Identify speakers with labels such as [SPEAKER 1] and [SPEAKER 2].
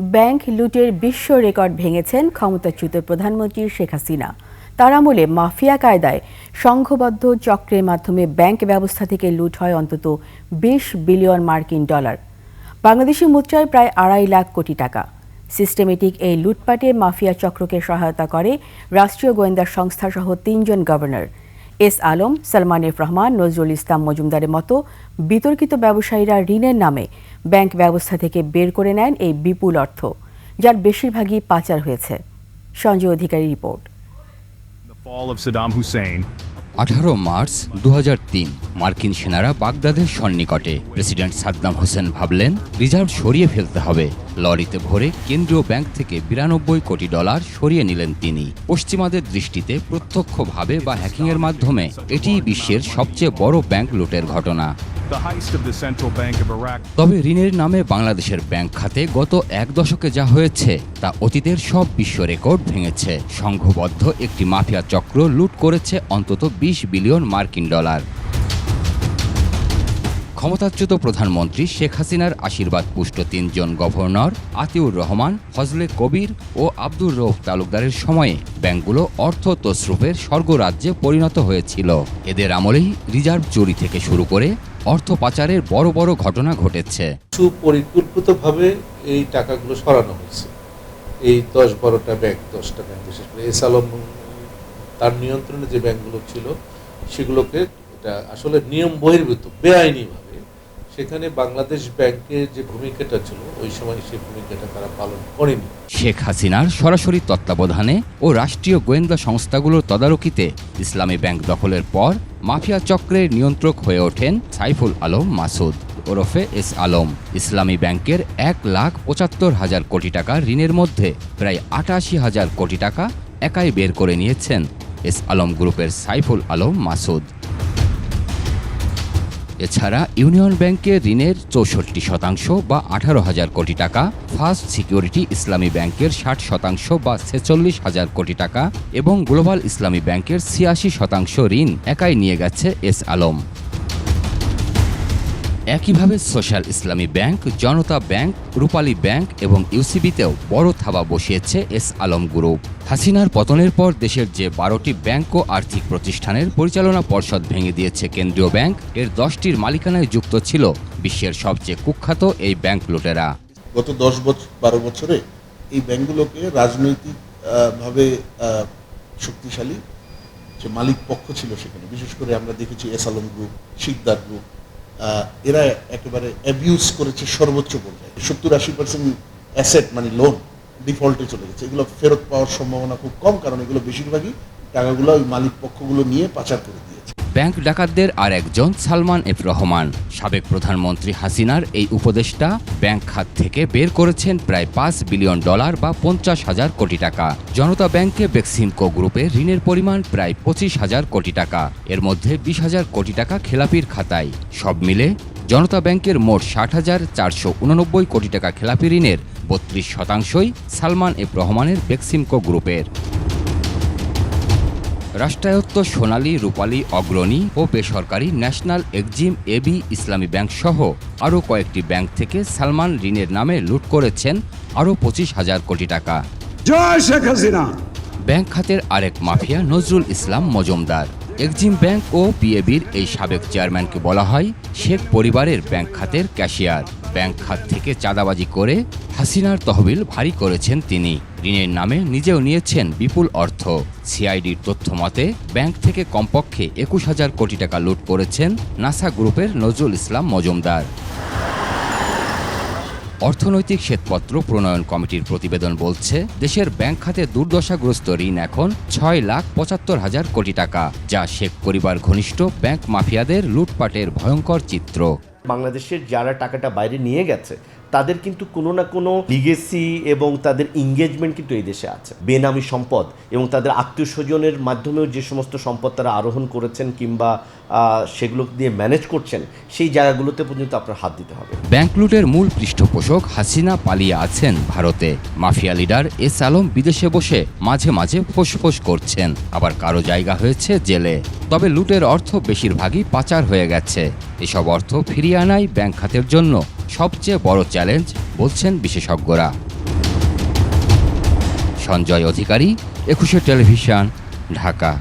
[SPEAKER 1] Bank লুটের বিশ্ব record ভেঙেছেন ক্ষমতাচ্যুত প্রধানমন্ত্রী শেখ হাসিনা। তার আমলে মাফিয়া কায়দায় সংঘবদ্ধ চক্রের মাধ্যমে ব্যাংক ব্যবস্থা থেকে লুট হয় অন্তত বিশ বিলিয়ন মার্কিন ডলার। বাংলাদেশি মুদ্রায় প্রায় আড়াই লাখ কোটি টাকা। সিস্টেমেটিক এই লুটপাটে মাফিয়া চক্রকে সহায়তা করে রাষ্ট্রীয় গোয়েন্দা সংস্থা সহ তিনজন governor. S Alam, Salman F Rahman, Nazrul Islam মজুমদারের মতো বিতর্কিত ব্যবসায়ীরা ঋণের নামে ব্যাংক ব্যবস্থা থেকে বের করে নেন এই বিপুল অর্থ, যার বেশিরভাগই পাচার হয়েছে। সঞ্জয় অধিকারী রিপোর্ট।
[SPEAKER 2] আঠারো মার্চ দু হাজার তিন, মার্কিন সেনারা বাগদাদের সন্নিকটে প্রেসিডেন্ট সাদ্দাম হোসেন ভাবলেন, রিজার্ভ সরিয়ে ফেলতে হবে। লরিতে ভরে কেন্দ্রীয় ব্যাংক থেকে বিরানব্বই কোটি ডলার সরিয়ে নিলেন তিনি। পশ্চিমাদের দৃষ্টিতে প্রত্যক্ষভাবে বা হ্যাকিংয়ের মাধ্যমে এটি বিশ্বের সবচেয়ে বড় ব্যাংক লুটের ঘটনা। তবে ঋণের নামে বাংলাদেশের ব্যাংক খাতে গত এক দশকে যা হয়েছে, তা অতীতের সব বিশ্ব রেকর্ড ভেঙেছে। সংঘবদ্ধ একটি মাফিয়া চক্র লুট করেছে অন্তত বিশ বিলিয়ন মার্কিন ডলার। ক্ষমতাচ্যুত প্রধানমন্ত্রী শেখ হাসিনার আশীর্বাদ পুষ্ট তিনজন গভর্নর আতিউর রহমান, ফজলে কবির ও আব্দুর রৌফ তালুকদারের সময়ে ব্যাংকগুলো অর্থ তসরুপের স্বর্গরাজ্যে পরিণত হয়েছিল। এদের আমলেই রিজার্ভ চুরি থেকে শুরু করে অর্থ পাচারের বড় বড় ঘটনা ঘটেছে।
[SPEAKER 3] সুপরিকল্পিতভাবে এই টাকাগুলো সরানো হয়েছে। এই দশ বারোটা ব্যাংক, দশটা ব্যাংক, বিশেষ করে এস আলম তার নিয়ন্ত্রণে যে ব্যাংকগুলো ছিল, সেগুলোকে এটা আসলে নিয়ম বহির্ভূত, বেআইনিভাবে, সেখানে বাংলাদেশ ব্যাংকের যে ভূমিকাটা ছিল, ওই সময় সেই ভূমিকাটা তারা পালন করেনি।
[SPEAKER 2] শেখ হাসিনার সরাসরি তত্ত্বাবধানে ও রাষ্ট্রীয় গোয়েন্দা সংস্থাগুলোর তদারকিতে ইসলামী ব্যাংক দখলের পর মাফিয়া চক্রের নিয়ন্ত্রক হয়ে ওঠেন সাইফুল আলম মাসুদ। ওরফে এস আলম, ইসলামী ব্যাংকের এক লাখ পঁচাত্তর হাজার কোটি টাকা ঋণের মধ্যে প্রায় আটাশি হাজার কোটি টাকা একাই বের করে নিয়েছেন এস আলম গ্রুপের সাইফুল আলম মাসুদ। এছাড়া ইউনিয়ন ব্যাংকে ঋণের চৌষট্টি শতাংশ বা আঠারো হাজার কোটি টাকা, ফার্স্ট সিকিউরিটি ইসলামী ব্যাংকের ষাট শতাংশ বা ছেচল্লিশ হাজার কোটি টাকা এবং গ্লোবাল ইসলামী ব্যাংকের ছিয়াশি শতাংশ ঋণ একাই নিয়ে গেছে এস আলম। একইভাবে social Islami bank Janata bank Rupali bank এবং ইউসিবিতেও বড় থাবা বসিয়েছে এস আলম গ্রুপ। হাসিনার পতনের পর দেশের যে বারোটি ব্যাংক ও আর্থিক প্রতিষ্ঠানের পরিচালনা পর্ষদ ভেঙে দিয়েছে কেন্দ্রীয় ব্যাংক এর দশটির মালিকানায় যুক্ত ছিল বিশ্বের সবচেয়ে কুখ্যাত এই ব্যাংক লুটেরা।
[SPEAKER 4] গত দশ বছর বারো বছরে এই ব্যাংকগুলোকে রাজনৈতিক আহ, ভাবে শক্তিশালী যে মালিক পক্ষ ছিল সেখানে। বিশেষ করে আমরা দেখেছি S Alam group Sikdar group এরা একেবারে অ্যাবিউজ করেছে সর্বোচ্চ পর্যায়ে। সত্তর আশি পার্সেন্ট অ্যাসেট মানে লোন ডিফল্টে চলে গেছে। এগুলো ফেরত পাওয়ার সম্ভাবনা খুব কম, কারণ এগুলো বেশিরভাগই টাকাগুলো ওই মালিক পক্ষগুলো নিয়ে পাচার করে দিয়েছে।
[SPEAKER 2] ব্যাংক ডাকাতদের আর একজন সালমান এফ রহমান। সাবেক প্রধানমন্ত্রী হাসিনার এই উপদেষ্টা ব্যাংক খাত থেকে বের করেছেন প্রায় পাঁচ বিলিয়ন ডলার বা পঞ্চাশ হাজার কোটি টাকা। জনতা ব্যাংকে বেক্সিমকো গ্রুপে ঋণের পরিমাণ প্রায় পঁচিশ হাজার কোটি টাকা। এর মধ্যে বিশ হাজার কোটি টাকা খেলাপির খাতায়। সব মিলে জনতা ব্যাংকের মোট ষাট হাজার চারশো উননব্বই কোটি টাকা খেলাপি ঋণের বত্রিশ শতাংশই সালমান এফ রহমানের বেক্সিমকো গ্রুপের। রাষ্ট্রায়ত্ত সোনালী রূপালী অগ্রণী ও বেসরকারি national Exim AB Islami bank সহ আরও কয়েকটি ব্যাংক থেকে সালমান ঋণের নামে লুট করেছেন আরও পঁচিশ হাজার কোটি টাকা।
[SPEAKER 5] জয় শেখ হাসিনা।
[SPEAKER 2] ব্যাংক খাতের আরেক mafia Nazrul Islam Majumdar. Exim bank ও পিএবির এই সাবেক চেয়ারম্যানকে বলা হয় শেখ পরিবারের ব্যাংক খাতের ক্যাশিয়ার। ব্যাংক খাত থেকে চাঁদাবাজি করে হাসিনার তহবিল ভারী করেছেন তিনি। ঋণের নামে নিজেও নিয়েছেন বিপুল অর্থ। সিআইডির তথ্য মতে, ব্যাংক থেকে কমপক্ষে একুশ হাজার কোটি টাকা লুট করেছেন নাসা গ্রুপের নজরুল ইসলাম মজুমদার। অর্থনৈতিক শ্বেতপত্র প্রণয়ন কমিটির প্রতিবেদন বলছে, দেশের ব্যাংক খাতে দুর্দশাগ্রস্ত ঋণ এখন ছয় লাখ পঁচাত্তর হাজার কোটি টাকা, যা শেখ পরিবার ঘনিষ্ঠ ব্যাংক মাফিয়াদের লুটপাটের ভয়ঙ্কর চিত্র।
[SPEAKER 6] বাংলাদেশের যারা টাকাটা বাইরে নিয়ে গেছে তাদের কিন্তু কোনো না কোনো লিগেসি এবং তাদের এঙ্গেজমেন্ট কিন্তু এই দেশে আছে। বেনামি সম্পদ এবং তাদের আত্মীয় স্বজনের মাধ্যমেও যে সমস্ত সম্পদ তারা আরোহণ করেছেন কিংবা সেগুলো দিয়ে ম্যানেজ করছেন, সেই জায়গাগুলোতে পর্যন্ত আপনার হাত দিতে হবে।
[SPEAKER 2] ব্যাংক লুটের মূল পৃষ্ঠপোষক হাসিনা পালিয়ে আছেন ভারতে। মাফিয়া লিডার এস আলম বিদেশে বসে মাঝে মাঝে ফোসফোস করছেন। আবার কারও জায়গা হয়েছে জেলে। তবে লুটের অর্থ বেশিরভাগই পাচার হয়ে গেছে। এসব অর্থ ফিরিয়ে আনাই ব্যাংক খাতের জন্য। সবচেয়ে বড় চ্যালেঞ্জ বলছেন বিশেষজ্ঞরা। সঞ্জয় অধিকারী একুশে টেলিভিশন ঢাকা।